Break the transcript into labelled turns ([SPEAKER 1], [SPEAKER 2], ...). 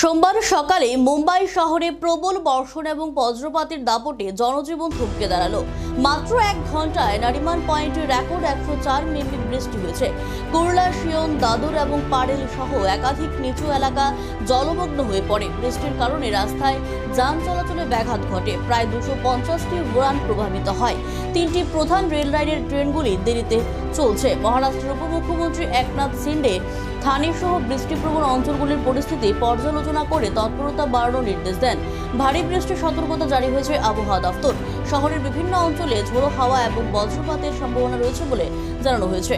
[SPEAKER 1] সোমবার সকালে মুম্বাই শহরে প্রবল বর্ষণ এবং বজ্রপাতের দাপটে জনজীবন থমকে দাঁড়াল। মাত্র এক ঘন্টায় নারিমান পয়েন্টে রেকর্ড একশো চার মিলি বৃষ্টি হয়েছে। কুরলা, শিয়ন, দাদর এবং পারেল সহ একাধিক নিচু এলাকা জলমগ্ন হয়ে পড়ে। বৃষ্টির কারণে রাস্তায় যান চলাচলে ব্যাঘাত ঘটে। প্রায় দুশো পঞ্চাশটি উড়ান প্রভাবিত হয়। তিনটি প্রধান রেল লাইনের ট্রেনগুলি দেরিতে চলছে। মহারাষ্ট্রের উপমুখ্যমন্ত্রী একনাথ সিন্ডে থানে সহ বৃষ্টিপ্রবণ অঞ্চলগুলির পরিস্থিতি পর্যালোচনা করে তৎপরতা বাড়ানোর নির্দেশ দেন। ভারী বৃষ্টির সতর্কতা জারি হয়েছে আবহাওয়া দফতর শহরের বিভিন্ন অঞ্চলে ঝোড়ো হাওয়া এবং বজ্রপাতের সম্ভাবনা রয়েছে বলে জানানো হয়েছে।